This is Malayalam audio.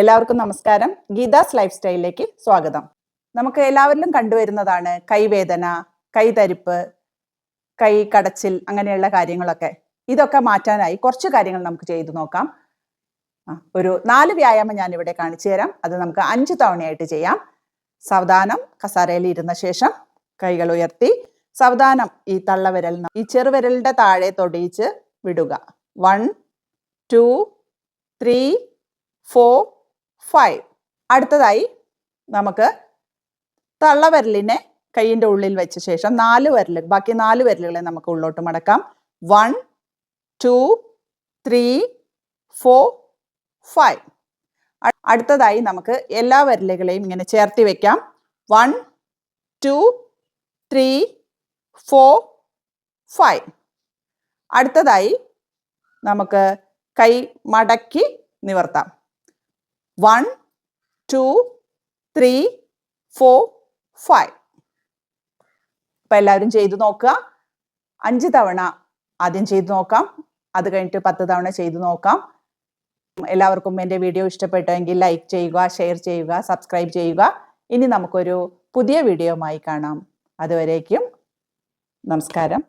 എല്ലാവർക്കും നമസ്കാരം. ഗീതാസ് ലൈഫ് സ്റ്റൈലിലേക്ക് സ്വാഗതം. നമുക്ക് എല്ലാവരിലും കണ്ടുവരുന്നതാണ് കൈവേദന കൈതരിപ്പ് കൈ കടച്ചിൽ അങ്ങനെയുള്ള കാര്യങ്ങളൊക്കെ. ഇതൊക്കെ മാറ്റാനായി കുറച്ച് കാര്യങ്ങൾ നമുക്ക് ചെയ്തു നോക്കാം. ഒരു നാല് വ്യായാമം ഞാൻ ഇവിടെ കാണിച്ചു തരാം. അത് നമുക്ക് അഞ്ച് തവണയായിട്ട് ചെയ്യാം. സാവധാനം കസാരയിൽ ഇരുന്ന ശേഷം കൈകൾ ഉയർത്തി സാവധാനം ഈ തള്ളവിരൽ ഈ ചെറുവിരലിന്റെ താഴെ തൊടിയിച്ച് വിടുക. One two three four five അടുത്തതായി നമുക്ക് തള്ളവിരലിനെ കൈയിന്റെ ഉള്ളിൽ വെച്ച ശേഷം നാല് വിരൽ ബാക്കി നാല് വിരലുകളെ നമുക്ക് ഉള്ളോട്ട് മടക്കാം. One two three four five അടുത്തതായി നമുക്ക് എല്ലാ വിരലുകളെയും ഇങ്ങനെ ചേർത്തി വെക്കാം. One two three four five അടുത്തതായി നമുക്ക് കൈ മടക്കി നിവർത്താം. One two three four five അപ്പം എല്ലാവരും ചെയ്തു നോക്കുക. അഞ്ച് തവണ ആദ്യം ചെയ്തു നോക്കാം. അത് കഴിഞ്ഞിട്ട് പത്ത് തവണ ചെയ്തു നോക്കാം. എല്ലാവർക്കും എന്റെ വീഡിയോ ഇഷ്ടപ്പെട്ടെങ്കിൽ ലൈക്ക് ചെയ്യുക ഷെയർ ചെയ്യുക സബ്സ്ക്രൈബ് ചെയ്യുക. ഇനി നമുക്കൊരു പുതിയ വീഡിയോയുമായി കാണാം. അതുവരേക്കും നമസ്കാരം.